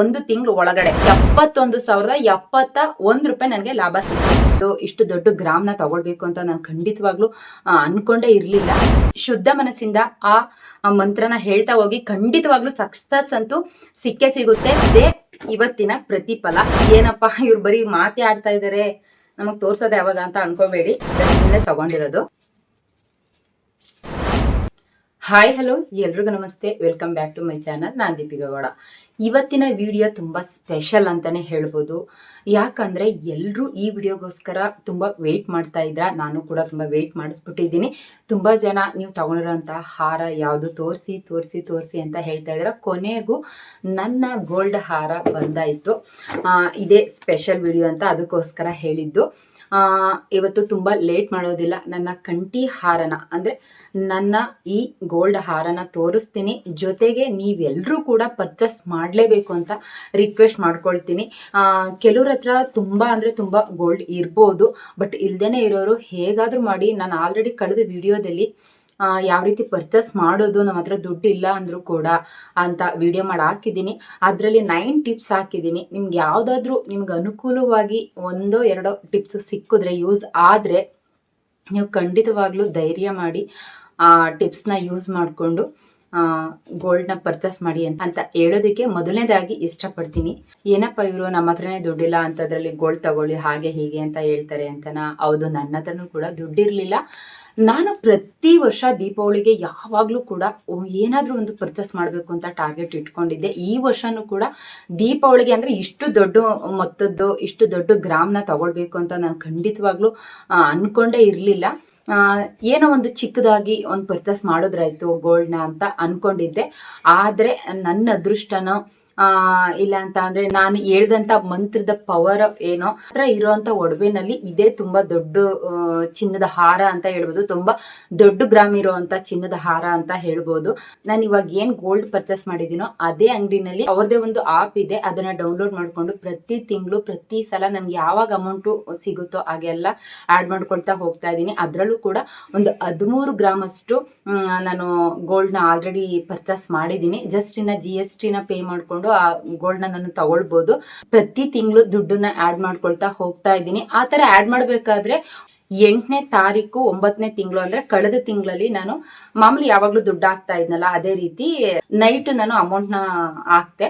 ಒಂದು ತಿಂಗಳು ಒಳಗಡೆ. ಎಪ್ಪತ್ತೊಂದು ಸಾವಿರದ ಎಪ್ಪತ್ತ ಒಂದ್ ರೂಪಾಯಿ ನನಗೆ ಲಾಭ ಸಿಕ್ಕಿತ್ತು. ಇಷ್ಟು ದೊಡ್ಡ ಗ್ರಾಮ್ನ ತಗೊಳ್ಬೇಕು ಅಂತ ನಾನು ಖಂಡಿತವಾಗ್ಲೂ ಅನ್ಕೊಂಡೇ ಇರ್ಲಿಲ್ಲ. ಶುದ್ಧ ಮನಸ್ಸಿಂದ ಆ ಮಂತ್ರನ ಹೇಳ್ತಾ ಹೋಗಿ ಖಂಡಿತವಾಗ್ಲೂ ಸಕ್ಸಸ್ ಅಂತೂ ಸಿಕ್ಕೇ ಸಿಗುತ್ತೆ. ಅದೇ ಇವತ್ತಿನ ಪ್ರತಿಫಲ. ಏನಪ್ಪಾ, ಇವ್ರು ಬರೀ ಮಾತೇ ಆಡ್ತಾ ಇದಾರೆ. ನಮಗ್ ತೋರ್ಸೋದೇ ಯಾವಾಗ ಅಂತ ಅನ್ಕೋಬೇಡಿ. ತಗೊಂಡಿರೋದು. ಹಾಯ್ ಹಲೋ ಎಲ್ರಿಗೂ ನಮಸ್ತೆ. Welcome back to my channel ನಾನು ದೀಪಿಕಾ ಗೌಡ. ಇವತ್ತಿನ ವಿಡಿಯೋ ತುಂಬ ಸ್ಪೆಷಲ್ ಅಂತಾನೆ ಹೇಳ್ಬೋದು. ಯಾಕಂದ್ರೆ ಎಲ್ಲರೂ ಈ ವಿಡಿಯೋಗೋಸ್ಕರ ತುಂಬ ವೆಯ್ಟ್ ಮಾಡ್ತಾ ಇದ್ರ. ನಾನು ಕೂಡ ತುಂಬ ವೆಯ್ಟ್ ಮಾಡಿಸ್ಬಿಟ್ಟಿದ್ದೀನಿ. ತುಂಬ ಜನ ನೀವು ತಗೊಂಡಿರೋಂಥ ಹಾರ ಯಾವುದು ತೋರಿಸಿ ತೋರಿಸಿ ತೋರಿಸಿ ಅಂತ ಹೇಳ್ತಾ ಇದ್ದೀರ ಕೊನೆಗೂ ನನ್ನ ಗೋಲ್ಡ್ ಹಾರ ಬಂದಾಯಿತು. ಇದೇ ಸ್ಪೆಷಲ್ ವಿಡಿಯೋ ಅಂತ ಅದಕ್ಕೋಸ್ಕರ ಹೇಳಿದ್ದು. ಇವತ್ತು ತುಂಬ ಲೇಟ್ ಮಾಡೋದಿಲ್ಲ. ನನ್ನ ಕಂಠಿ ಹಾರನ ಅಂದರೆ ನನ್ನ ಈ ಗೋಲ್ಡ್ ಹಾರನ ತೋರಿಸ್ತೀನಿ. ಜೊತೆಗೆ ನೀವೆಲ್ಲರೂ ಕೂಡ ಪರ್ಚೇಸ್ ಮಾಡಲೇಬೇಕು ಅಂತ ರಿಕ್ವೆಸ್ಟ್ ಮಾಡ್ಕೊಳ್ತೀನಿ. ಆ, ಕೆಲವ್ರ ಹತ್ರ ತುಂಬ ಅಂದರೆ ತುಂಬ ಗೋಲ್ಡ್ ಇರ್ಬೋದು ಬಟ್ ಇಲ್ದೇನೆ ಇರೋರು ಹೇಗಾದರೂ ಮಾಡಿ. ನಾನು ಆಲ್ರೆಡಿ ಕಳೆದ ವಿಡಿಯೋದಲ್ಲಿ ಆ, ಯಾವ ರೀತಿ ಪರ್ಚೇಸ್ ಮಾಡೋದು ನಮ್ಮ ಹತ್ರ ದುಡ್ಡು ಇಲ್ಲ ಅಂದರೂ ಕೂಡ ಅಂತ ವಿಡಿಯೋ ಮಾಡಿ ಹಾಕಿದ್ದೀನಿ. ಅದರಲ್ಲಿ ನೈನ್ ಟಿಪ್ಸ್ ಹಾಕಿದ್ದೀನಿ. ನಿಮ್ಗೆ ಯಾವುದಾದ್ರೂ ನಿಮ್ಗೆ ಅನುಕೂಲವಾಗಿ ಒಂದೋ ಎರಡೋ ಟಿಪ್ಸ್ ಸಿಕ್ಕಿದ್ರೆ ಯೂಸ್ ಆದರೆ ನೀವು ಖಂಡಿತವಾಗ್ಲೂ ಧೈರ್ಯ ಮಾಡಿ, ಆ ಟಿಪ್ಸ್ನ ಯೂಸ್ ಮಾಡಿಕೊಂಡು ಗೋಲ್ಡ್ನ ಪರ್ಚೇಸ್ ಮಾಡಿ ಅಂತ ಅಂತ ಹೇಳೋದಕ್ಕೆ ಮೊದಲನೇದಾಗಿ ಇಷ್ಟಪಡ್ತೀನಿ. ಏನಪ್ಪ ಇವರು ನಮ್ಮ ಹತ್ರನೇ ದುಡ್ಡಿಲ್ಲ ಅಂತದ್ರಲ್ಲಿ ಗೋಲ್ಡ್ ತಗೊಳ್ಳಿ, ಹಾಗೆ ಹೀಗೆ ಅಂತ ಹೇಳ್ತಾರೆ ಅಂತನಾ? ಹೌದು, ನನ್ನ ಹತ್ರನೂ ಕೂಡ ದುಡ್ಡಿರಲಿಲ್ಲ. ನಾನು ಪ್ರತಿ ವರ್ಷ ದೀಪಾವಳಿಗೆ ಯಾವಾಗಲೂ ಕೂಡ ಏನಾದರೂ ಒಂದು ಪರ್ಚೇಸ್ ಮಾಡಬೇಕು ಅಂತ ಟಾರ್ಗೆಟ್ ಇಟ್ಕೊಂಡಿದ್ದೆ. ಈ ವರ್ಷನೂ ಕೂಡ ದೀಪಾವಳಿಗೆ ಅಂದರೆ ಇಷ್ಟು ದೊಡ್ಡ ಮೊತ್ತದ್ದು, ಇಷ್ಟು ದೊಡ್ಡ ಗ್ರಾಮ್ನ ತಗೊಳ್ಬೇಕು ಅಂತ ನಾನು ಖಂಡಿತವಾಗ್ಲೂ ಅನ್ಕೊಂಡೇ ಇರಲಿಲ್ಲ. ಏನೋ ಒಂದು ಚಿಕ್ಕದಾಗಿ ಒಂದು ಪರ್ಚೇಸ್ ಮಾಡೋದ್ರಾಯ್ತು ಗೋಲ್ಡ್ನ ಅಂತ ಅನ್ಕೊಂಡಿದ್ದೆ. ಆದರೆ ನನ್ನ ಅದೃಷ್ಟನೋ ಇಲ್ಲ ಅಂತ ಅಂದ್ರೆ ನಾನು ಹೇಳ್ದಂತ ಮಂತ್ರದ ಪವರ್ ಏನೋ ಹತ್ರ ಇರುವಂತ ಒಡವೆನಲ್ಲಿ ಇದೇ ತುಂಬಾ ದೊಡ್ಡ ಆ, ಚಿನ್ನದ ಹಾರ ಅಂತ ಹೇಳ್ಬೋದು. ತುಂಬಾ ದೊಡ್ಡ ಗ್ರಾಮ್ ಇರುವಂತ ಚಿನ್ನದ ಹಾರ ಅಂತ ಹೇಳ್ಬೋದು. ನಾನು ಇವಾಗ ಏನ್ ಗೋಲ್ಡ್ ಪರ್ಚೇಸ್ ಮಾಡಿದೀನೋ ಅದೇ ಅಂಗಡಿನಲ್ಲಿ ಅವ್ರದೇ ಒಂದು ಆಪ್ ಇದೆ. ಅದನ್ನ ಡೌನ್ಲೋಡ್ ಮಾಡ್ಕೊಂಡು ಪ್ರತಿ ತಿಂಗಳು ಪ್ರತಿ ಸಲ ನನ್ಗೆ ಯಾವಾಗ ಅಮೌಂಟು ಸಿಗುತ್ತೋ ಹಾಗೆಲ್ಲ ಆಡ್ ಮಾಡ್ಕೊಳ್ತಾ ಹೋಗ್ತಾ ಇದ್ದೀನಿ ಅದರಲ್ಲೂ ಕೂಡ ಒಂದು ಹದಿಮೂರು ಗ್ರಾಮ್ ಅಷ್ಟು ನಾನು ನಾನು ನ ಆಲ್ರೆಡಿ ಪರ್ಚೇಸ್ ಮಾಡಿದ್ದೀನಿ ಜಸ್ಟ್ ಇನ್ನ ಜಿ ಎಸ್ ಟಿನ ಪೇ ಮಾಡಿಕೊಂಡು ಆ ಗೋಲ್ಡ್ನ ನಾನು ತಗೊಳ್ಬಹುದು ಪ್ರತಿ ತಿಂಗಳು ದುಡ್ಡನ್ನ ಆಡ್ ಮಾಡ್ಕೊಳ್ತಾ ಹೋಗ್ತಾ ಇದ್ದೀನಿ. ಆ ತರ ಆಡ್ ಮಾಡ್ಬೇಕಾದ್ರೆ ಎಂಟನೇ ತಾರೀಕು ಒಂಬತ್ತನೇ ತಿಂಗಳು ಅಂದ್ರೆ ಕಳೆದ ತಿಂಗಳಲ್ಲಿ ನಾನು ಮಾಮೂಲಿ ಯಾವಾಗ್ಲೂ ದುಡ್ಡು ಹಾಕ್ತಾ ಇದ್ನಲ್ಲ, ಅದೇ ರೀತಿ ನೈಟ್ ನಾನು ಅಮೌಂಟ್ನ ಹಾಕ್ತೆ.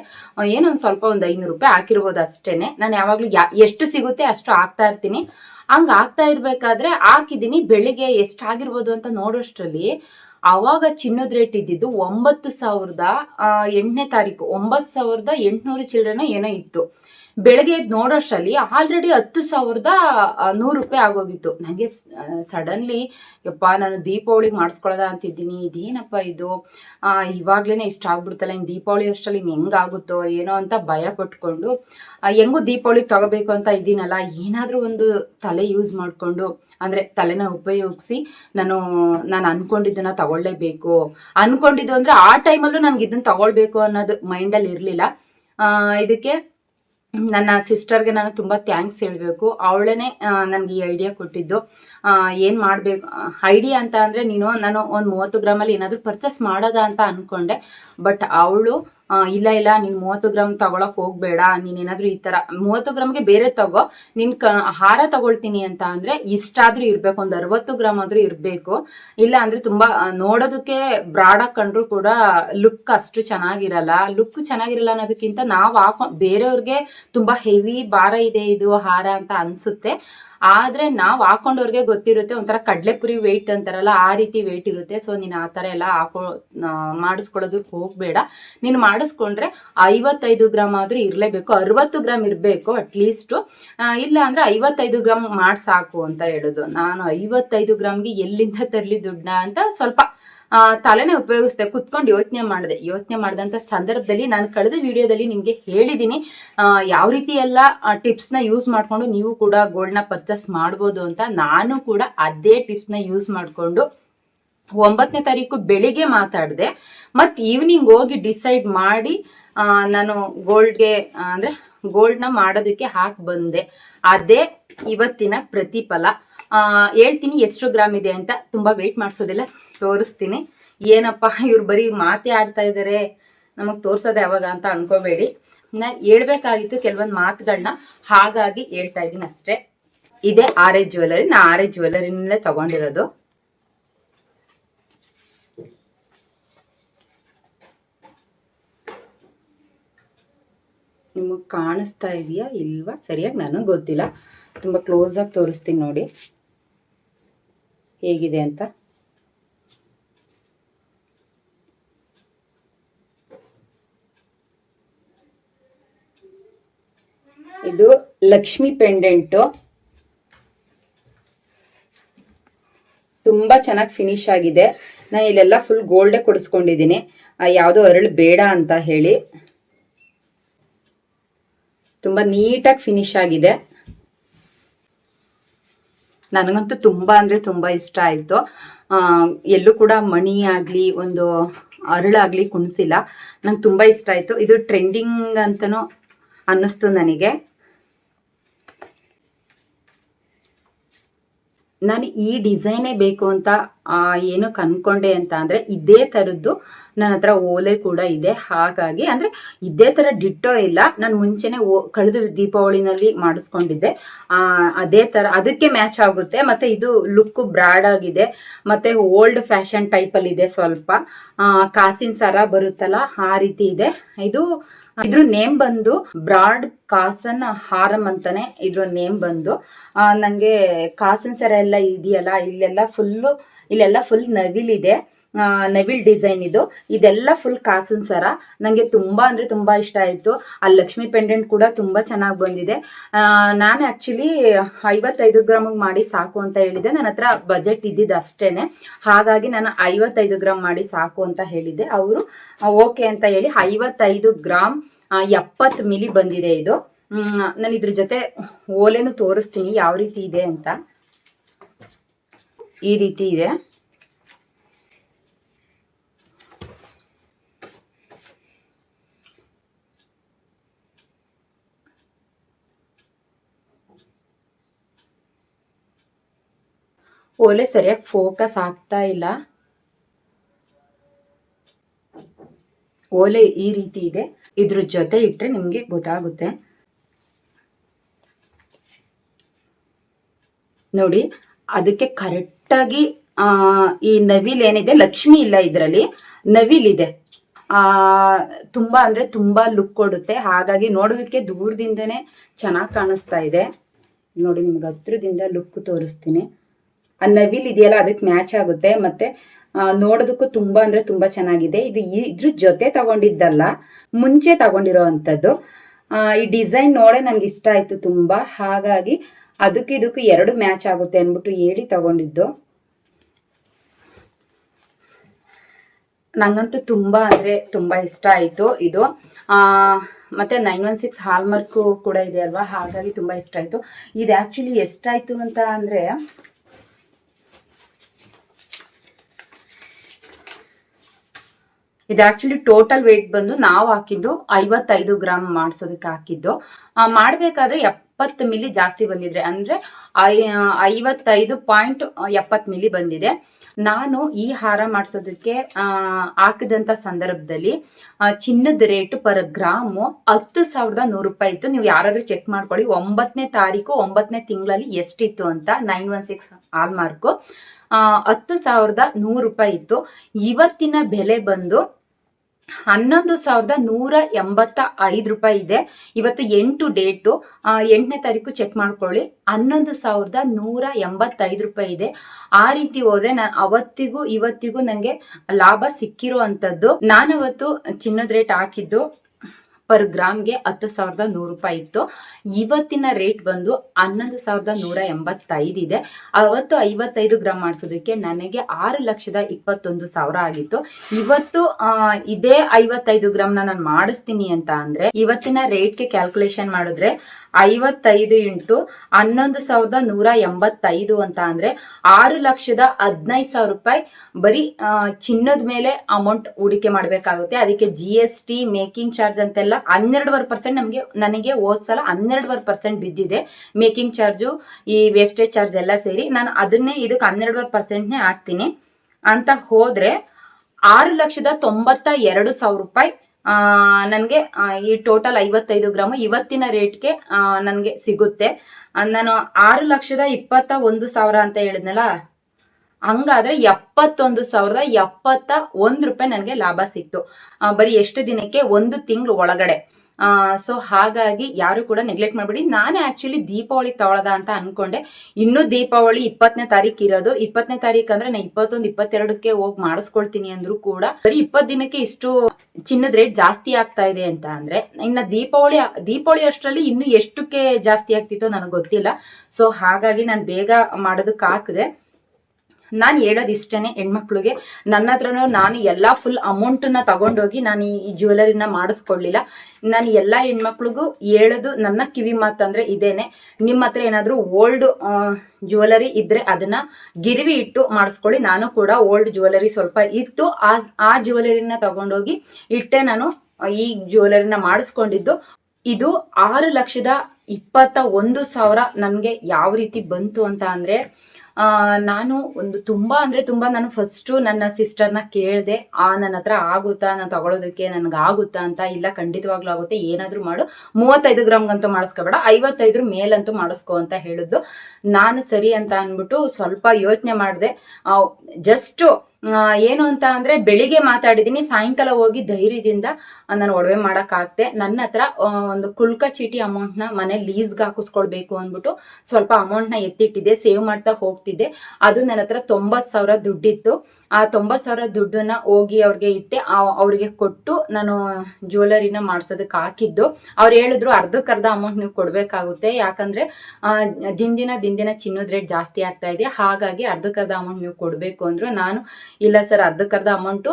ಏನೋ ಒಂದ್ ಸ್ವಲ್ಪ ಒಂದ್ ಐನೂರು ರೂಪಾಯಿ ಹಾಕಿರ್ಬೋದು ಅಷ್ಟೇನೆ. ನಾನು ಯಾವಾಗ್ಲೂ ಎಷ್ಟು ಸಿಗುತ್ತೆ ಅಷ್ಟು ಹಾಕ್ತಾ ಇರ್ತೀನಿ. ಹಂಗ ಆಗ್ತಾ ಇರ್ಬೇಕಾದ್ರೆ ಹಾಕಿದೀನಿ ಬೆಳಿಗ್ಗೆ ಎಷ್ಟಾಗಿರ್ಬೋದು ಅಂತ ನೋಡೋಷ್ಟ್ರಲ್ಲಿ ಅವಾಗ ಚಿನ್ನದ ರೇಟ್ ಇದ್ದಿದ್ದು ಒಂಬತ್ತು ಸಾವಿರದ ಎಂಟನೇ ತಾರೀಕು. ಒಂಬತ್ತು ಸಾವಿರದ ಎಂಟುನೂರು ಚಿಲ್ಡ್ರನ್ ಏನೋ ಇತ್ತು. ಬೆಳಗ್ಗೆ ನೋಡೋಷ್ಟರಲ್ಲಿ ಆಲ್ರೆಡಿ ಹತ್ತು ಸಾವಿರದ ನೂರು ರೂಪಾಯಿ ಆಗೋಗಿತ್ತು. ನನಗೆ ಸಡನ್ಲಿ ಯಪ್ಪ ನಾನು ದೀಪಾವಳಿಗೆ ಮಾಡಿಸ್ಕೊಳ್ಳೋದ ಅಂತಿದ್ದೀನಿ. ಇದೇನಪ್ಪ ಇದು? ಆ, ಇವಾಗ್ಲೇನೆ ಇಷ್ಟ ಆಗ್ಬಿಡ್ತಲ್ಲ ಇನ್ನು ದೀಪಾವಳಿ ಅಷ್ಟರಲ್ಲಿ ಇನ್ನು ಹೆಂಗಾಗುತ್ತೋ ಏನೋ ಅಂತ ಭಯ ಪಟ್ಕೊಂಡು ಹೆಂಗೂ ದೀಪಾವಳಿಗೆ ತಗೋಬೇಕು ಅಂತ ಇದ್ದೀನಲ್ಲ ಏನಾದರೂ ಒಂದು ತಲೆ ಯೂಸ್ ಮಾಡಿಕೊಂಡು ಅಂದರೆ ತಲೆನ ಉಪಯೋಗಿಸಿ ನಾನು ನಾನು ಅನ್ಕೊಂಡಿದ್ದನ್ನ ತಗೊಳ್ಳೇಬೇಕು. ಅನ್ಕೊಂಡಿದ್ದು ಅಂದ್ರೆ ಆ ಟೈಮಲ್ಲೂ ನನ್ಗೆ ಇದನ್ನ ತಗೊಳ್ಬೇಕು ಅನ್ನೋದು ಮೈಂಡಲ್ಲಿ ಇರಲಿಲ್ಲ. ಇದಕ್ಕೆ ನನ್ನ ಸಿಸ್ಟರ್ಗೆ ನಾನು ತುಂಬ ಥ್ಯಾಂಕ್ಸ್ ಹೇಳಬೇಕು. ಅವಳೇನೆ ನನಗೆ ಈ ಐಡಿಯಾ ಕೊಟ್ಟಿದ್ದು. ಏನು ಮಾಡಬೇಕು ಐಡಿಯಾ ಅಂತ ಅಂದರೆ ನೀನು, ನಾನು ಒಂದು ಮೂವತ್ತು ಗ್ರಾಮಲ್ಲಿ ಏನಾದರೂ ಪರ್ಚೇಸ್ ಮಾಡೋದಾ ಅಂತ ಅಂದ್ಕೊಂಡೆ ಬಟ್ ಅವಳು ಇಲ್ಲ ಇಲ್ಲ, ನೀನ್ ಮೂವತ್ತು ಗ್ರಾಮ್ ತಗೊಳಕ್ ಹೋಗ್ಬೇಡ. ನೀನೇನಾದ್ರೂ ಈ ತರ ಮೂವತ್ತು ಗ್ರಾಮ್ಗೆ ಬೇರೆ ತಗೋ. ನಿನ್ ಕ ಹಾರ ತಗೊಳ್ತೀನಿ ಅಂತ ಅಂದ್ರೆ ಇಷ್ಟಾದ್ರೂ ಇರ್ಬೇಕು. ಒಂದ್ ಅರವತ್ತು ಗ್ರಾಮ್ ಆದ್ರೂ ಇರ್ಬೇಕು. ಇಲ್ಲ ಅಂದ್ರೆ ತುಂಬಾ ನೋಡೋದಕ್ಕೆ ಬ್ರಾಡಾಗಿ ಕಂಡ್ರು ಕೂಡ ಲುಕ್ ಅಷ್ಟು ಚೆನ್ನಾಗಿರಲ್ಲ. ಲುಕ್ ಚೆನ್ನಾಗಿರಲ್ಲ ಅನ್ನೋದಕ್ಕಿಂತ ನಾವ್ ಹಾಕೊಂಡ್ ಬೇರೆಯವ್ರಿಗೆ ತುಂಬಾ ಹೆವಿ ಭಾರ ಇದೆ ಇದು ಹಾರ ಅಂತ ಅನ್ಸುತ್ತೆ. ಆದ್ರೆ ನಾವ್ ಹಾಕೊಂಡವ್ರಿಗೆ ಗೊತ್ತಿರುತ್ತೆ ಒಂಥರ ಕಡ್ಲೆಪುರಿ ವೆಯ್ಟ್ ಅಂತಾರಲ್ಲ, ಆ ರೀತಿ ವೆಯ್ಟ್ ಇರುತ್ತೆ. ಸೊ ನೀನ್ ಆ ತರ ಎಲ್ಲ ಹಾಕೋ ಮಾಡಿಸ್ಕೊಳ್ಳೋದಕ್ಕೆ ಹೋಗ್ಬೇಡ. ನೀನ್ ಮಾಡಿಸ್ಕೊಂಡ್ರೆ ಐವತ್ತೈದು ಗ್ರಾಮ್ ಆದ್ರೂ ಇರ್ಲೇಬೇಕು. ಅರವತ್ತು ಗ್ರಾಮ್ ಇರಬೇಕು ಅಟ್ಲೀಸ್ಟ್ ಇಲ್ಲ ಅಂದ್ರೆ ಐವತ್ತೈದು ಗ್ರಾಮ್ ಮಾಡ್ಸಾಕು ಅಂತ ಹೇಳೋದು. ನಾನು ಐವತ್ತೈದು ಗ್ರಾಮ್ಗೆ ಎಲ್ಲಿಂದ ತರ್ಲಿ ದುಡ್ಡ ಅಂತ ಸ್ವಲ್ಪ ಆ, ತಲೆನೇ ಉಪಯೋಗಿಸ್ದೆ ಕುತ್ಕೊಂಡು ಯೋಚನೆ ಮಾಡಿದೆ. ಯೋಚನೆ ಮಾಡಿದಂಥ ಸಂದರ್ಭದಲ್ಲಿ ನಾನು ಕಳೆದ ವಿಡಿಯೋದಲ್ಲಿ ನಿಮಗೆ ಹೇಳಿದೀನಿ. ಯಾವ ರೀತಿ ಎಲ್ಲ ನ ಯೂಸ್ ಮಾಡ್ಕೊಂಡು ನೀವು ಕೂಡ ಗೋಲ್ಡ್ನ ಪರ್ಚೇಸ್ ಮಾಡ್ಬೋದು ಅಂತ ನಾನು ಕೂಡ ಅದೇ ಟಿಪ್ಸ್ನ ಯೂಸ್ ಮಾಡ್ಕೊಂಡು ಒಂಬತ್ತನೇ ತಾರೀಕು ಬೆಳಿಗ್ಗೆ ಮಾತಾಡಿದೆ. ಮತ್ತು ಈವ್ನಿಂಗ್ ಹೋಗಿ ಡಿಸೈಡ್ ಮಾಡಿ ನಾನು ಗೋಲ್ಡ್ಗೆ ಗೋಲ್ಡ್ನ ಮಾಡೋದಕ್ಕೆ ಹಾಕಿ ಬಂದೆ. ಅದೇ ಇವತ್ತಿನ ಪ್ರತಿಫಲ. ಹೇಳ್ತೀನಿ ಎಷ್ಟು ಗ್ರಾಮ್ ಇದೆ ಅಂತ ತುಂಬಾ ವೆಯ್ಟ್ ಮಾಡಿಸೋದಿಲ್ಲ. ತೋರಿಸ್ತೀನಿ. ಏನಪ್ಪ, ಇವ್ರು ಬರೀ ಮಾತೇ ಆಡ್ತಾ ಇದ್ದಾರೆ ನಮಗೆ ತೋರ್ಸೋದು ಯಾವಾಗ ಅಂತ ಅನ್ಕೋಬೇಡಿ. ನಾನು ಹೇಳ್ಬೇಕಾಗಿತ್ತು ಕೆಲವೊಂದು ಮಾತುಗಳನ್ನ ಹಾಗಾಗಿ ಹೇಳ್ತಾ ಇದ್ದೀನಿ ಅಷ್ಟೇ. ಇದೆ ಆರ್ ಎ ಜ್ಯುವೆಲರಿ ನಾ ಆರ್ ಎ ಜ್ಯುವೆಲರಿನಲ್ಲೇ ತಗೊಂಡಿರೋದು. ನಿಮಗೆ ಕಾಣಿಸ್ತಾ ಇದೆಯಾ ಇಲ್ವಾ? ಸರಿಯಾಗಿ ನನಗೆ ಗೊತ್ತಿಲ್ಲ. ತುಂಬ ಕ್ಲೋಸ್ ಆಗಿ ತೋರಿಸ್ತೀನಿ ನೋಡಿ. ಹೇಗಿದೆ ಅಂತ. ಇದು ಲಕ್ಷ್ಮಿ ಪೆಂಡೆಂಟು ತುಂಬಾ ಚೆನ್ನಾಗಿ ಫಿನಿಶ್ ಆಗಿದೆ. ನಾನು ಇಲ್ಲೆಲ್ಲ ಫುಲ್ ಗೋಲ್ಡೆ ಕೊಡಿಸ್ಕೊಂಡಿದ್ದೀನಿ ಯಾವುದೋ ಅರಳು ಬೇಡ ಅಂತ ಹೇಳಿ. ತುಂಬಾ ನೀಟಾಗಿ ಫಿನಿಶ್ ಆಗಿದೆ. ನನಗಂತೂ ತುಂಬಾ ಅಂದ್ರೆ ತುಂಬಾ ಇಷ್ಟ ಆಯ್ತು. ಎಲ್ಲೂ ಕೂಡ ಮಣಿ ಆಗ್ಲಿ, ಒಂದು ಅರಳಾಗ್ಲಿ ಕುಣಿಸಿಲ್ಲ. ನಂಗೆ ತುಂಬಾ ಇಷ್ಟ ಆಯ್ತು. ಇದು ಟ್ರೆಂಡಿಂಗ್ ಅಂತನೂ ಅನ್ನಿಸ್ತು ನನಗೆ. ನಾನು ಈ ಡಿಸೈನೇ ಬೇಕು ಅಂತ ಏನು ಕನ್ಕೊಂಡೆ ಅಂತ ಅಂದ್ರೆ ಇದೇ ತರದ್ದು ನನ್ನ ಹತ್ರ ಓಲೆ ಕೂಡ ಇದೆ. ಹಾಗಾಗಿ ಅಂದ್ರೆ ಇದೇ ತರ ಡಿಟ್ಟೋ ಇಲ್ಲ. ನಾನು ಮುಂಚೆನೆ ಓ, ಕಳೆದ ದೀಪಾವಳಿನಲ್ಲಿ ಮಾಡಿಸ್ಕೊಂಡಿದ್ದೆ. ಅದೇ ತರ ಅದಕ್ಕೆ ಮ್ಯಾಚ್ ಆಗುತ್ತೆ. ಮತ್ತೆ ಇದು ಲುಕ್ ಬ್ರಾಡ್ ಆಗಿದೆ. ಮತ್ತೆ ಓಲ್ಡ್ ಫ್ಯಾಷನ್ ಟೈಪ್ ಅಲ್ಲಿ ಇದೆ ಸ್ವಲ್ಪ ಕಾಸಿನ ಸರ ಬರುತ್ತಲ್ಲ, ಆ ರೀತಿ ಇದೆ. ಇದು ಇದ್ರ ನೇಮ್ ಬಂದು ಬ್ರಾಡ್ ಕಾಸನ್ ಹಾರಂ ಅಂತಾನೆ ಇದ್ರ ನೇಮ್ ಬಂದು. ನಂಗೆ ಕಾಸನ್ ಸರ ಎಲ್ಲ ಇದೆಯಲ್ಲ, ಇಲ್ಲೆಲ್ಲ ಫುಲ್ಲು ಇಲ್ಲೆಲ್ಲ ಫುಲ್ ನವಿಲಿದೆ. ನವಿಲ್ ಡಿಸೈನ್ ಇದು. ಇದೆಲ್ಲ ಫುಲ್ ಕಾಸಿನ ಸರ ನಂಗೆ ತುಂಬಾ ಅಂದ್ರೆ ತುಂಬಾ ಇಷ್ಟ ಆಯ್ತು. ಆ ಲಕ್ಷ್ಮಿ ಪೆಂಡೆಂಟ್ ಕೂಡ ತುಂಬಾ ಚೆನ್ನಾಗಿ ಬಂದಿದೆ. ನಾನು ಆ್ಯಕ್ಚುಲಿ ಐವತ್ತೈದು ಗ್ರಾಮ್ ಮಾಡಿ ಸಾಕು ಅಂತ ಹೇಳಿದೆ ನನ್ನ ಹತ್ರ ಬಜೆಟ್ ಇದ್ದಿದ್ದು ಅಷ್ಟೇನೆ. ಹಾಗಾಗಿ ನಾನು ಐವತ್ತೈದು ಗ್ರಾಮ್ ಮಾಡಿ ಸಾಕು ಅಂತ ಹೇಳಿದ್ದೆ. ಅವರು ಓಕೆ ಅಂತ ಹೇಳಿ ಐವತ್ತೈದು ಗ್ರಾಮ್ ಎಪ್ಪತ್ತು ಮಿಲಿ ಬಂದಿದೆ ಇದು. ನಾನು ಇದ್ರ ಜೊತೆ ಓಲೆನೂ ತೋರಿಸ್ತೀನಿ. ಯಾವ ರೀತಿ ಇದೆ ಅಂತ. ಈ ರೀತಿ ಇದೆ. ಓಲೆ ಸರಿಯಾಗಿ ಫೋಕಸ್ ಆಗ್ತಾ ಇಲ್ಲ. ಓಲೆ ಈ ರೀತಿ ಇದೆ. ಇದ್ರ ಜೊತೆ ಇಟ್ರೆ ನಿಮ್ಗೆ ಗೊತ್ತಾಗುತ್ತೆ. ನೋಡಿ, ಅದಕ್ಕೆ ಕರೆಕ್ಟಾಗಿ ಆ, ಈ ನವಿಲ್ ಏನಿದೆ, ಲಕ್ಷ್ಮಿ ಇಲ್ಲ ಇದರಲ್ಲಿ. ನವಿಲ್ ಇದೆ. ಆ, ತುಂಬಾ ಅಂದ್ರೆ ತುಂಬಾ ಲುಕ್ ಕೊಡುತ್ತೆ. ಹಾಗಾಗಿ ನೋಡೋದಕ್ಕೆ ದೂರದಿಂದನೇ ಚೆನ್ನಾಗಿ ಕಾಣಿಸ್ತಾ ಇದೆ. ನೋಡಿ, ನಿಮ್ಗೆ ಹತ್ರದಿಂದ ಲುಕ್ ತೋರಿಸ್ತೀನಿ. ಆ ನವಿಲ್ ಇದೆಯಲ್ಲ, ಅದಕ್ಕೆ ಮ್ಯಾಚ್ ಆಗುತ್ತೆ. ಮತ್ತೆ ನೋಡೋದಕ್ಕೂ ತುಂಬಾ ಅಂದ್ರೆ ತುಂಬಾ ಚೆನ್ನಾಗಿದೆ. ಇದು ಇದ್ರ ಜೊತೆ ತಗೊಂಡಿದ್ದಲ್ಲ, ಮುಂಚೆ ತಗೊಂಡಿರೋ ಅಂಥದ್ದು. ಈ ಡಿಸೈನ್ ನೋಡೇ ನನ್ಗೆ ಇಷ್ಟ ಆಯ್ತು ತುಂಬಾ. ಹಾಗಾಗಿ ಅದಕ್ಕೆ ಇದಕ್ಕೂ ಎರಡು ಮ್ಯಾಚ್ ಆಗುತ್ತೆ ಅನ್ಬಿಟ್ಟು ಹೇಳಿ ತಗೊಂಡಿದ್ದು. ನಂಗಂತೂ ತುಂಬಾ ಅಂದ್ರೆ ತುಂಬಾ ಇಷ್ಟ ಆಯ್ತು ಇದು. ಆ, ಮತ್ತೆ ನೈನ್ ಒನ್ ಸಿಕ್ಸ್ ಹಾಲ್ಮಾರ್ಕು ಕೂಡ ಇದೆ ಅಲ್ವಾ? ಹಾಗಾಗಿ ತುಂಬಾ ಇಷ್ಟ ಆಯ್ತು. ಇದು ಆಕ್ಚುಲಿ ಎಷ್ಟಾಯ್ತು ಅಂತ ಅಂದ್ರೆ ಇದು ಆಕ್ಚುಲಿ ಟೋಟಲ್ ವೇಟ್ ಬಂದು ನಾವು ಹಾಕಿದ್ದು ಐವತ್ತೈದು ಗ್ರಾಮ್ ಮಾಡಿಸೋದಕ್ಕೆ ಹಾಕಿದ್ದು. ಮಾಡ್ಬೇಕಾದ್ರೆ ಎಪ್ಪತ್ತು ಮಿಲಿ ಜಾಸ್ತಿ ಬಂದಿದ್ರೆ ಅಂದ್ರೆ ಐ- ಐವತ್ತೈದು ಪಾಯಿಂಟ್ ಎಪ್ಪತ್ತು ಮಿಲಿ ಬಂದಿದೆ. ನಾನು ಈ ಹಾರ ಮಾಡಿಸೋದಕ್ಕೆ ಹಾಕಿದಂಥ ಸಂದರ್ಭದಲ್ಲಿ ಚಿನ್ನದ ರೇಟ್ ಪರ್ ಗ್ರಾಮು ಹತ್ತು ಸಾವಿರದ ನೂರು ರೂಪಾಯಿ ಇತ್ತು. ನೀವು ಯಾರಾದ್ರೂ ಚೆಕ್ ಮಾಡ್ಕೊಳ್ಳಿ, ಒಂಬತ್ತನೇ ತಾರೀಕು, ಒಂಬತ್ತನೇ ತಿಂಗಳಲ್ಲಿ ಎಷ್ಟಿತ್ತು ಅಂತ ನೈನ್ ಒನ್ ಸಿಕ್ಸ್ ಹಾಲ್ಮಾರ್ಕು ಹತ್ತು ಸಾವಿರದ ನೂರು ರೂಪಾಯಿ ಇತ್ತು. ಇವತ್ತಿನ ಬೆಲೆ ಬಂದು ಹನ್ನೊಂದು ಸಾವಿರದ ನೂರ ಎಂಬತ್ತ ಐದು ರೂಪಾಯಿ ಇದೆ. ಇವತ್ತು ಎಂಟು ಡೇಟು. ಎಂಟನೇ ತಾರೀಕು ಚೆಕ್ ಮಾಡ್ಕೊಳ್ಳಿ. ಹನ್ನೊಂದು ಸಾವಿರದ ನೂರ ಎಂಬತ್ತೈದು ರೂಪಾಯಿ ಇದೆ. ಆ ರೀತಿ ಹೋದ್ರೆ ನಾನು ಅವತ್ತಿಗೂ, ಇವತ್ತಿಗೂ ನನಗೆ ಲಾಭ ಸಿಕ್ಕಿರೋ ಅಂಥದ್ದು ನಾನು ಅವತ್ತು ಚಿನ್ನದ ರೇಟ್ ಹಾಕಿದ್ದು. ಪರ್ ಗ್ರಾಮ್ಗೆ ಹತ್ತು ಸಾವಿರದ ನೂರು ರೂಪಾಯಿ ಇತ್ತು. ಇವತ್ತಿನ ರೇಟ್ ಬಂದು ಹನ್ನೊಂದು ಸಾವಿರದ ನೂರ ಎಂಬತ್ತೈದು ಇದೆ. ಅವತ್ತು ಐವತ್ತೈದು ಗ್ರಾಮ್ ಮಾಡಿಸೋದಕ್ಕೆ ನನಗೆ ಆರು ಲಕ್ಷದ ಇಪ್ಪತ್ತೊಂದು ಸಾವಿರ ಆಗಿತ್ತು. ಇವತ್ತು ಇದೇ ಐವತ್ತೈದು ಗ್ರಾಮ್ನ ನಾನು ಮಾಡಿಸ್ತೀನಿ ಅಂತ ಅಂದ್ರೆ ಇವತ್ತಿನ ರೇಟ್ಗೆ ಕ್ಯಾಲ್ಕುಲೇಷನ್ ಮಾಡಿದ್ರೆ ಐವತ್ತೈದು ಇಂಟು ಹನ್ನೊಂದು ಸಾವಿರದ ನೂರ ಎಂಬತ್ತೈದು ಅಂತ ಅಂದ್ರೆ ಆರು ಲಕ್ಷದ ಹದಿನೈದು ಸಾವಿರ ರೂಪಾಯಿ. ಬರೀ ಚಿನ್ನದ ಮೇಲೆ ಅಮೌಂಟ್ ಹೂಡಿಕೆ ಮಾಡಬೇಕಾಗುತ್ತೆ. ಅದಕ್ಕೆ G S T making charge ಅಂತೆಲ್ಲ ಹನ್ನೆರಡುವರೆ ಪರ್ಸೆಂಟ್ ನಮಗೆ, ನನಗೆ ಹೋದ್ ಸಲ ಹನ್ನೆರಡುವರೆ ಪರ್ಸೆಂಟ್ ಬಿದ್ದಿದೆ. ಮೇಕಿಂಗ್ ಚಾರ್ಜು ಈ ವೇಸ್ಟೇಜ್ ಚಾರ್ಜ್ ಎಲ್ಲ ಸೇರಿ ನಾನು ಅದನ್ನೇ ಇದಕ್ಕೆ ಹನ್ನೆರಡುವರೆ ಪರ್ಸೆಂಟ್ನೇ ಹಾಕ್ತೀನಿ. ಅಂತ ಹೋದ್ರೆ ಆರು ಲಕ್ಷದ ತೊಂಬತ್ತ ಎರಡು ಸಾವಿರ ರೂಪಾಯಿ ನನಗೆ ಈ ಟೋಟಲ್ ಐವತ್ತೈದು ಗ್ರಾಮು ಇವತ್ತಿನ ರೇಟ್ಗೆ ನನಗೆ ಸಿಗುತ್ತೆ. ನಾನು ಆರು ಲಕ್ಷದ ಇಪ್ಪತ್ತ ಒಂದು ಸಾವಿರ ಅಂತ ಹೇಳಿದ್ನಲ್ಲ, ಹಂಗಾದ್ರೆ ಎಪ್ಪತ್ತೊಂದು ಸಾವಿರದ ಎಪ್ಪತ್ತ ಒಂದು ರೂಪಾಯಿ ನನಗೆ ಲಾಭ ಸಿಕ್ತು. ಬರೀ ಎಷ್ಟು ದಿನಕ್ಕೆ ಒಂದು ತಿಂಗಳು ಒಳಗಡೆ. ಸೊ ಹಾಗಾಗಿ ಯಾರು ಕೂಡ ನೆಗ್ಲೆಕ್ಟ್ ಮಾಡಬೇಡಿ. ನಾನು ಆಕ್ಚುಲಿ ದೀಪಾವಳಿ ತಗೊಳದ ಅಂತ ಅನ್ಕೊಂಡೆ. ಇನ್ನು ದೀಪಾವಳಿ ಇಪ್ಪತ್ತನೇ ತಾರೀಕು ಇರೋದು. ಇಪ್ಪತ್ತನೇ ತಾರೀಕು ಅಂದ್ರೆ ನಾ ಇಪ್ಪತ್ತೊಂದು, ಇಪ್ಪತ್ತೆರಡಕ್ಕೆ ಹೋಗಿ ಮಾಡಿಸ್ಕೊಳ್ತೀನಿ ಅಂದ್ರು ಕೂಡ ಬರೀ ಇಪ್ಪತ್ ದಿನಕ್ಕೆ ಇಷ್ಟು ಚಿನ್ನದ ರೇಟ್ ಜಾಸ್ತಿ ಆಗ್ತಾ ಇದೆ ಅಂತ ಅಂದ್ರೆ ಇನ್ನ ದೀಪಾವಳಿ ದೀಪಾವಳಿ ಅಷ್ಟರಲ್ಲಿ ಇನ್ನು ಎಷ್ಟಕ್ಕೆ ಜಾಸ್ತಿ ಆಗ್ತಿತ್ತೋ ನನಗೆ ಗೊತ್ತಿಲ್ಲ. ಸೊ ಹಾಗಾಗಿ ನಾನು ಬೇಗ ಮಾಡೋದಕ್ಕೆ ಹಾಕಿದೆ ನಾನು ಹೇಳೋದು ಇಷ್ಟೇ ಹೆಣ್ಮಕ್ಳಿಗೆ. ನನ್ನ ಹತ್ರನು ನಾನು ಎಲ್ಲಾ ಫುಲ್ ಅಮೌಂಟನ್ನ ತಗೊಂಡೋಗಿ ನಾನು ಈ ಜ್ಯುವೆಲರಿನ ಮಾಡಿಸ್ಕೊಳ್ಳಿಲ್ಲ. ನಾನು ಎಲ್ಲ ಹೆಣ್ಮಕ್ಳಿಗೂ ಹೇಳೋದು ನನ್ನ ಕಿವಿ ಮಾತಂದ್ರೆ ಇದೇನೆ. ನಿಮ್ಮ ಹತ್ರ ಏನಾದರೂ ಓಲ್ಡ್ ಜ್ಯುವೆಲರಿ ಇದ್ರೆ ಅದನ್ನ ಗಿರಿವಿ ಇಟ್ಟು ಮಾಡಿಸ್ಕೊಳ್ಳಿ. ನಾನು ಕೂಡ ಓಲ್ಡ್ ಜ್ಯುವೆಲರಿ ಸ್ವಲ್ಪ ಇತ್ತು. ಆ ಆ ಜ್ಯುವೆಲರಿನ ತಗೊಂಡೋಗಿ ಇಟ್ಟೆ ನಾನು. ಈ ಜ್ಯುವೆಲರಿನ ಮಾಡಿಸ್ಕೊಂಡಿದ್ದು. ಇದು ಆರು ಲಕ್ಷದ ಇಪ್ಪತ್ತ ಒಂದು ಸಾವಿರ ನನಗೆ ಯಾವ ರೀತಿ ಬಂತು ಅಂತ ಅಂದ್ರೆ ನಾನು ಒಂದು ತುಂಬಾ ಅಂದ್ರೆ ತುಂಬಾ ನಾನು ಫಸ್ಟ್ ನನ್ನ ಸಿಸ್ಟರ್ನ ಕೇಳಿದೆ, ಆ, ನನ್ನ ಹತ್ರ ಆಗುತ್ತಾ? ನಾನು ತಗೊಳೋದಕ್ಕೆ ನನ್ಗೆ ಆಗುತ್ತಾ ಅಂತ? ಇಲ್ಲ, ಖಂಡಿತವಾಗ್ಲೂ ಆಗುತ್ತೆ. ಏನಾದ್ರೂ ಮಾಡು. ಮೂವತ್ತೈದು ಗ್ರಾಮ್ಗಂತೂ ಮಾಡಿಸ್ಕೋಬೇಡ. ಐವತ್ತೈದ್ರ ಮೇಲಂತೂ ಮಾಡಿಸ್ಕೊ ಅಂತ ಹೇಳಿದ್ದು. ನಾನು ಸರಿ ಅಂತ ಅನ್ಬಿಟ್ಟು ಸ್ವಲ್ಪ ಯೋಚನೆ ಮಾಡಿದೆ. ಜಸ್ಟ್ ಏನು ಅಂತ ಅಂದ್ರೆ ಬೆಳಿಗ್ಗೆ ಮಾತಾಡಿದೀನಿ ಸಾಯಂಕಾಲ ಹೋಗಿ ಧೈರ್ಯದಿಂದ ನಾನು ಒಡವೆ ಮಾಡಕ್ ಆಗ್ತೆ ನನ್ನ ಹತ್ರ ಒಂದು ಕುಲ್ಕ ಚೀಟಿ ಅಮೌಂಟ್ನ ಮನೆ ಲೀಸ್ಗೆ ಹಾಕಿಸ್ಕೊಳ್ಬೇಕು ಅಂದ್ಬಿಟ್ಟು ಸ್ವಲ್ಪ ಅಮೌಂಟ್ನ ಎತ್ತಿಟ್ಟಿದ್ದೆ ಸೇವ್ ಮಾಡ್ತಾ ಹೋಗ್ತಿದ್ದೆ. ಅದು ನನ್ನ ಹತ್ರ ತೊಂಬತ್ ಸಾವಿರ ದುಡ್ಡಿತ್ತು. ಆ ತೊಂಬತ್ ಸಾವಿರ ದುಡ್ಡನ್ನ ಹೋಗಿ ಅವ್ರಿಗೆ ಇಟ್ಟೆ. ಅವ್ರಿಗೆ ಕೊಟ್ಟು ನಾನು ಜ್ಯುವೆಲರಿನ ಮಾಡ್ಸೋದಕ್ಕೆ ಹಾಕಿದ್ದು. ಅವ್ರು ಹೇಳಿದ್ರು ಅರ್ಧಕ್ಕರ್ಧ ಅಮೌಂಟ್ ನೀವು ಕೊಡ್ಬೇಕಾಗುತ್ತೆ. ಯಾಕಂದ್ರೆ ದಿನ ದಿನ ಚಿನ್ನದ ರೇಟ್ ಜಾಸ್ತಿ ಆಗ್ತಾ ಇದೆ. ಹಾಗಾಗಿ ಅರ್ಧಕ್ಕರ್ಧ ಅಮೌಂಟ್ ನೀವು ಕೊಡ್ಬೇಕು ಅಂದ್ರು. ನಾನು ಇಲ್ಲ ಸರ್ ಅರ್ಧಕ್ಕರ್ಧ ಅಮೌಂಟು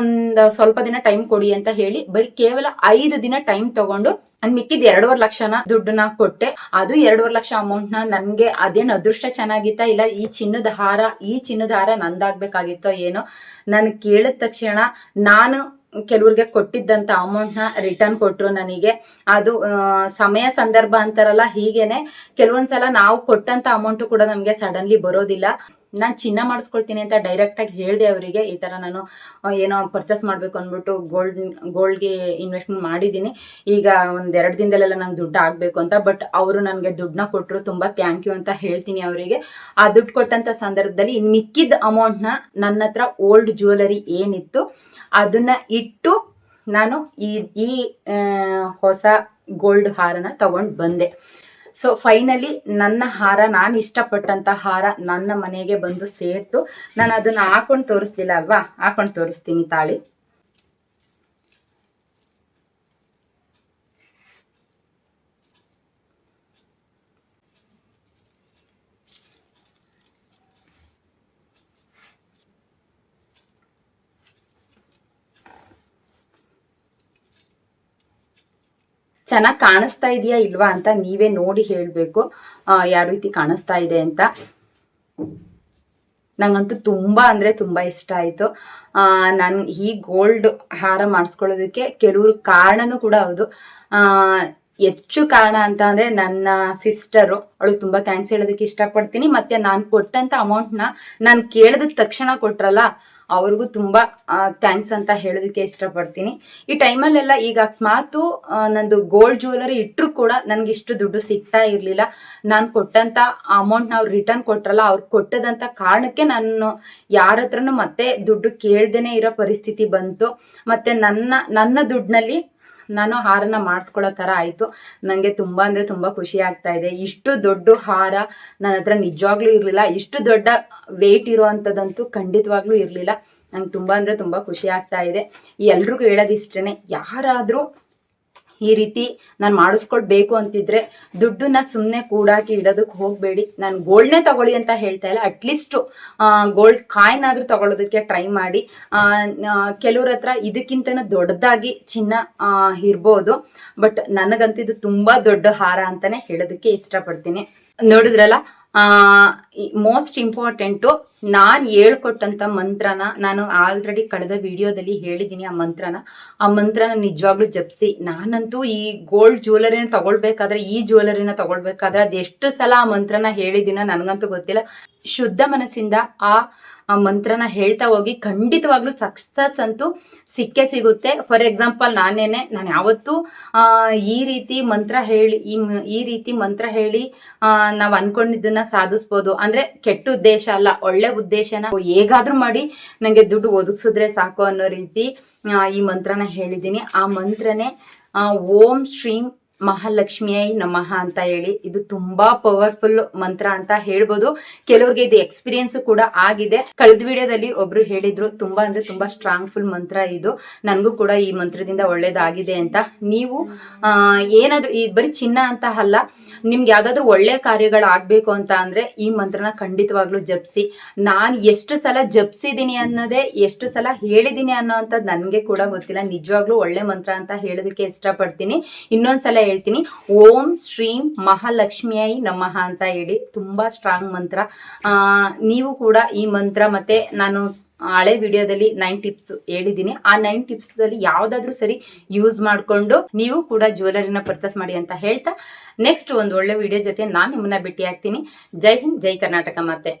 ಒಂದು ಸ್ವಲ್ಪ ದಿನ ಟೈಮ್ ಕೊಡಿ ಅಂತ ಹೇಳಿ, ಬರೀ ಕೇವಲ ಐದು ದಿನ ಟೈಮ್ ತಗೊಂಡು, ಅನ್ ಮಿಕ್ಕಿದ್ ಎರಡೂವರೆ ಲಕ್ಷನ ದುಡ್ಡನ್ನ ಕೊಟ್ಟೆ. ಅದು ಎರಡೂವರೆ ಲಕ್ಷ ಅಮೌಂಟ್ನ ನನ್ಗೆ ಅದೇನ್ ಅದೃಷ್ಟ ಚೆನ್ನಾಗಿತ್ತ ಇಲ್ಲ, ಈ ಚಿನ್ನದ ಹಾರ, ಈ ಚಿನ್ನದ ಹಾರ ನಂದಾಗ್ಬೇಕಾಗಿತ್ತೋ ಏನೋ, ನಾನು ಕೇಳಿದ ತಕ್ಷಣ ನಾನು ಕೆಲವ್ರಿಗೆ ಕೊಟ್ಟಿದ್ದಂತ ಅಮೌಂಟ್ನ ರಿಟರ್ನ್ ಕೊಟ್ರು ನನಗೆ. ಅದು ಸಮಯ ಸಂದರ್ಭ ಅಂತಾರಲ್ಲ, ಹೀಗೇನೆ. ಕೆಲವೊಂದ್ಸಲ ನಾವು ಕೊಟ್ಟಂತ ಅಮೌಂಟ್ ಕೂಡ ನಮ್ಗೆ ಸಡನ್ಲಿ ಬರೋದಿಲ್ಲ. ನಾನ್ ಚಿನ್ನ ಮಾಡಿಸ್ಕೊಳ್ತೀನಿ ಅಂತ ಡೈರೆಕ್ಟ್ ಆಗಿ ಹೇಳ್ದೆ ಅವರಿಗೆ, ಈ ತರ ನಾನು ಏನೋ ಪರ್ಚೇಸ್ ಮಾಡಬೇಕು ಅಂದ್ಬಿಟ್ಟು ಗೋಲ್ಡ್ ಗೋಲ್ಡ್ಗೆ ಇನ್ವೆಸ್ಟ್ಮೆಂಟ್ ಮಾಡಿದ್ದೀನಿ. ಈಗ ಒಂದು ಎರಡು ದಿನದಲ್ಲೆಲ್ಲ ನಂಗೆ ದುಡ್ಡು ಆಗಬೇಕು ಅಂತ ಬಟ್ ಅವರು ನನಗೆ ದುಡ್ಡನ್ನ ಕೊಟ್ಟರು ತುಂಬಾ ಥ್ಯಾಂಕ್ ಯು ಅಂತ ಹೇಳ್ತೀನಿ ಅವರಿಗೆ. ಆ ದುಡ್ಡು ಕೊಟ್ಟಂಥ ಸಂದರ್ಭದಲ್ಲಿ ಮಿಕ್ಕಿದ ಅಮೌಂಟ್ನ ನನ್ನ ಹತ್ರ ಓಲ್ಡ್ ಜ್ಯುವೆಲರಿ ಏನಿತ್ತು, ಅದನ್ನ ಇಟ್ಟು ನಾನು ಈ ಈ ಹೊಸ ಗೋಲ್ಡ್ ಹಾರನ ತಗೊಂಡ್ ಬಂದೆ. ಸೊ ಫೈನಲಿ ನನ್ನ ಹಾರ, ನಾನು ಇಷ್ಟಪಟ್ಟಂತ ಹಾರ ನನ್ನ ಮನೆಗೆ ಬಂದು ಸೇರ್ತು. ನಾನು ಅದನ್ನ ಹಾಕೊಂಡು ತೋರಿಸ್ತಿಲ್ಲ ಅಲ್ವಾ? ಹಾಕೊಂಡು ತೋರಿಸ್ತೀನಿ ತಾಳಿ. ಚೆನ್ನಾಗಿ ಕಾಣಿಸ್ತಾ ಇದೆಯಾ ಇಲ್ವಾ ಅಂತ ನೀವೇ ನೋಡಿ ಹೇಳ್ಬೇಕು. ಯಾವ ರೀತಿ ಕಾಣಿಸ್ತಾ ಇದೆ ಅಂತ. ನಂಗಂತೂ ತುಂಬಾ ಅಂದ್ರೆ ತುಂಬಾ ಇಷ್ಟ ಆಯ್ತು. ಆ, ನನ್ ಈ ಗೋಲ್ಡ್ ಹಾರ ಮಾಡಿಸ್ಕೊಳ್ಳೋದಕ್ಕೆ ಕೆಲವ್ರು ಕಾರಣನೂ ಕೂಡ ಹೌದು. ಆ ಹೆಚ್ಚು ಕಾರಣ ಅಂತ ಅಂದ್ರೆ ನನ್ನ ಸಿಸ್ಟರು ಅವಳಿಗೆ ತುಂಬಾ ಥ್ಯಾಂಕ್ಸ್ ಹೇಳೋದಕ್ಕೆ ಇಷ್ಟಪಡ್ತೀನಿ. ಮತ್ತೆ ನಾನು ಕೊಟ್ಟಂತ ಅಮೌಂಟ್ನ ನಾನು ಕೇಳಿದ ತಕ್ಷಣ ಕೊಟ್ರಲ್ಲ, ಅವ್ರಿಗೂ ತುಂಬಾ ಥ್ಯಾಂಕ್ಸ್ ಅಂತ ಹೇಳೋದಕ್ಕೆ ಇಷ್ಟಪಡ್ತೀನಿ. ಈ ಟೈಮಲ್ಲೆಲ್ಲ ಈಗ ಅಕಸ್ಮಾತು ನಂದು ಗೋಲ್ಡ್ ಜ್ಯುವೆಲರಿ ಇಟ್ಟರು ಕೂಡ ನನಗೆ ಇಷ್ಟು ದುಡ್ಡು ಸಿಗ್ತಾ ಇರ್ಲಿಲ್ಲ. ನಾನು ಕೊಟ್ಟಂತ ಅಮೌಂಟ್ ನಾವು ರಿಟರ್ನ್ ಕೊಟ್ರಲ್ಲ, ಅವ್ರು ಕೊಟ್ಟದಂತ ಕಾರಣಕ್ಕೆ ನಾನು ಯಾರ ಹತ್ರನು ಮತ್ತೆ ದುಡ್ಡು ಕೇಳ್ದೇನೆ ಇರೋ ಪರಿಸ್ಥಿತಿ ಬಂತು. ಮತ್ತೆ ನನ್ನ ನನ್ನ ದುಡ್ಡಿನಲ್ಲಿ ನಾನು ಹಾರನ ಮಾಡಿಸ್ಕೊಳ್ಳೋ ತರ ಆಯ್ತು. ನನಗೆ ತುಂಬ ಅಂದರೆ ತುಂಬಾ ಖುಷಿ ಆಗ್ತಾ ಇದೆ. ಇಷ್ಟು ದೊಡ್ಡ ಹಾರ ನನ್ನ ಹತ್ರ ನಿಜವಾಗ್ಲೂ ಇರಲಿಲ್ಲ. ಇಷ್ಟು ದೊಡ್ಡ ವೆಯ್ಟ್ ಇರುವಂಥದ್ದಂತೂ ಖಂಡಿತವಾಗ್ಲೂ ಇರಲಿಲ್ಲ. ನಂಗೆ ತುಂಬ ಅಂದರೆ ತುಂಬಾ ಖುಷಿ ಆಗ್ತಾ ಇದೆ. ಎಲ್ರಿಗೂ ಹೇಳೋದು ಇಷ್ಟೇನೆ ಯಾರಾದ್ರೂ ಈ ರೀತಿ ನಾನು ಮಾಡಿಸ್ಕೊಳ್ಬೇಕು ಅಂತಿದ್ರೆ ದುಡ್ಡನ್ನ ಸುಮ್ಮನೆ ಕೂಡಾಕಿ ಇಡೋದಕ್ಕೆ ಹೋಗಬೇಡಿ. ನಾನು ಗೋಲ್ಡ್ನೇ ತಗೊಳ್ಳಿ ಅಂತ ಹೇಳ್ತಾ ಇಲ್ಲ. ಅಟ್ಲೀಸ್ಟ್ ಗೋಲ್ಡ್ ಕಾಯಿನ್ ಆದ್ರೂ ತಗೊಳ್ಳೋದಕ್ಕೆ ಟ್ರೈ ಮಾಡಿ. ಕೆಲವ್ರ ಹತ್ರ ಇದಕ್ಕಿಂತ ದೊಡ್ಡದಾಗಿ ಚಿನ್ನ ಇರ್ಬೋದು. ಬಟ್ ನನಗಂತಿದು ತುಂಬಾ ದೊಡ್ಡ ಹಾರ ಅಂತಾನೆ ಹೇಳೋದಕ್ಕೆ ಇಷ್ಟಪಡ್ತೀನಿ. ನೋಡಿದ್ರಲ್ಲ ಮೋಸ್ಟ್ ಇಂಪಾರ್ಟೆಂಟು ನಾನು ಹೇಳ್ಕೊಟ್ಟಂಥ ಮಂತ್ರನ ನಾನು ಆಲ್ರೆಡಿ ಕಳೆದ ವಿಡಿಯೋದಲ್ಲಿ ಹೇಳಿದ್ದೀನಿ ಆ ಮಂತ್ರನ. ಆ ಮಂತ್ರನ ನಿಜವಾಗ್ಲೂ ಜಪಿಸಿ. ನಾನಂತೂ ಈ ಗೋಲ್ಡ್ ಜ್ಯುವೆಲರಿನ ತಗೊಳ್ಬೇಕಾದ್ರೆ, ಈ ಜ್ಯುವೆಲರಿನ ತಗೊಳ್ಬೇಕಾದ್ರೆ, ಅದೆಷ್ಟು ಸಲ ಆ ಮಂತ್ರನ ಹೇಳಿದ್ದೀನ ನನಗಂತೂ ಗೊತ್ತಿಲ್ಲ. ಶುದ್ಧ ಮನಸ್ಸಿಂದ ಆ ಆ ಮಂತ್ರನ ಹೇಳ್ತಾ ಹೋಗಿ ಖಂಡಿತವಾಗ್ಲೂ ಸಕ್ಸಸ್ ಅಂತೂ ಸಿಕ್ಕೇ ಸಿಗುತ್ತೆ. ಫಾರ್ ಎಕ್ಸಾಂಪಲ್ ನಾನೇನೆ, ನಾನು ಯಾವತ್ತೂ ಈ ರೀತಿ ಮಂತ್ರ ಹೇಳಿ, ಈ ಈ ರೀತಿ ಮಂತ್ರ ಹೇಳಿ ನಾವು ಅನ್ಕೊಂಡಿದ್ದನ್ನ ಸಾಧಿಸ್ಬೋದು. ಅಂದ್ರೆ ಕೆಟ್ಟ ಉದ್ದೇಶ ಅಲ್ಲ, ಒಳ್ಳೆ ಉದ್ದೇಶನ ಹೇಗಾದ್ರೂ ಮಾಡಿ ನಂಗೆ ದುಡ್ಡು ಒದಗಿಸಿದ್ರೆ ಸಾಕು ಅನ್ನೋ ರೀತಿ ಈ ಮಂತ್ರನ ಹೇಳಿದ್ದೀನಿ. ಆ ಮಂತ್ರನೇ ಓಂ ಶ್ರೀಂ ಮಹಾಲಕ್ಷ್ಮಿಯೈ ನಮಃ ಅಂತ ಹೇಳಿ ಇದು ತುಂಬಾ ಪವರ್ಫುಲ್ ಮಂತ್ರ ಅಂತ ಹೇಳ್ಬೋದು. ಕೆಲವರಿಗೆ ಇದು ಎಕ್ಸ್ಪೀರಿಯನ್ಸ್ ಕೂಡ ಆಗಿದೆ. ಕಳೆದ ವಿಡಿಯೋದಲ್ಲಿ ಒಬ್ರು ಹೇಳಿದ್ರು, ತುಂಬಾ ಅಂದ್ರೆ ತುಂಬಾ ಸ್ಟ್ರಾಂಗ್ ಫುಲ್ ಮಂತ್ರ ಇದು. ನನಗೂ ಕೂಡ ಈ ಮಂತ್ರದಿಂದ ಒಳ್ಳೇದಾಗಿದೆ ಅಂತ. ನೀವು ಏನಾದ್ರೂ ಈ ಬರೀ ಚಿನ್ನ ಅಂತ ಅಲ್ಲ, ನಿಮ್ಗೆ ಯಾವ್ದಾದ್ರು ಒಳ್ಳೆ ಕಾರ್ಯಗಳು ಆಗ್ಬೇಕು ಅಂತ ಅಂದ್ರೆ ಈ ಮಂತ್ರನ ಖಂಡಿತವಾಗ್ಲೂ ಜಪಿಸಿ. ನಾನು ಎಷ್ಟು ಸಲ ಜಪ್ಸಿದೀನಿ ಅನ್ನೋದೇ, ಎಷ್ಟು ಸಲ ಹೇಳಿದೀನಿ ಅನ್ನೋ ಅಂತದ್ ನನ್ಗೆ ಕೂಡ ಗೊತ್ತಿಲ್ಲ. ನಿಜವಾಗ್ಲೂ ಒಳ್ಳೆ ಮಂತ್ರ ಅಂತ ಹೇಳೋದಕ್ಕೆ ಇಷ್ಟಪಡ್ತೀನಿ. ಇನ್ನೊಂದ್ಸಲ ಹೇಳ್ತೀನಿ. ಓಂ ಶ್ರೀಂ ಮಹಾಲಕ್ಷ್ಮಿಯೈ ನಮಃ ಅಂತ ಹೇಳಿ ತುಂಬಾ ಸ್ಟ್ರಾಂಗ್ ಮಂತ್ರ. ನೀವು ಕೂಡ ಈ ಮಂತ್ರ ಮತ್ತೆ ನಾನು ಹಳೆ ವಿಡಿಯೋದಲ್ಲಿ ನೈನ್ ಟಿಪ್ಸ್ ಹೇಳಿದ್ದೀನಿ. ಆ ನೈನ್ ಟಿಪ್ಸ್ ಅಲ್ಲಿ ಯಾವ್ದಾದ್ರು ಸರಿ ಯೂಸ್ ಮಾಡ್ಕೊಂಡು ನೀವು ಕೂಡ ಜ್ಯುವೆಲರಿನ ಪರ್ಚೇಸ್ ಮಾಡಿ ಅಂತ ಹೇಳ್ತಾ ನೆಕ್ಸ್ಟ್ ಒಂದು ಒಳ್ಳೆ ವಿಡಿಯೋ ಜೊತೆ ನಾನು ನಿಮ್ಮನ್ನ ಭೇಟಿ ಆಗ್ತೀನಿ ಜೈ ಹಿಂದ್, ಜೈ ಕರ್ನಾಟಕ ಮತ್ತೆ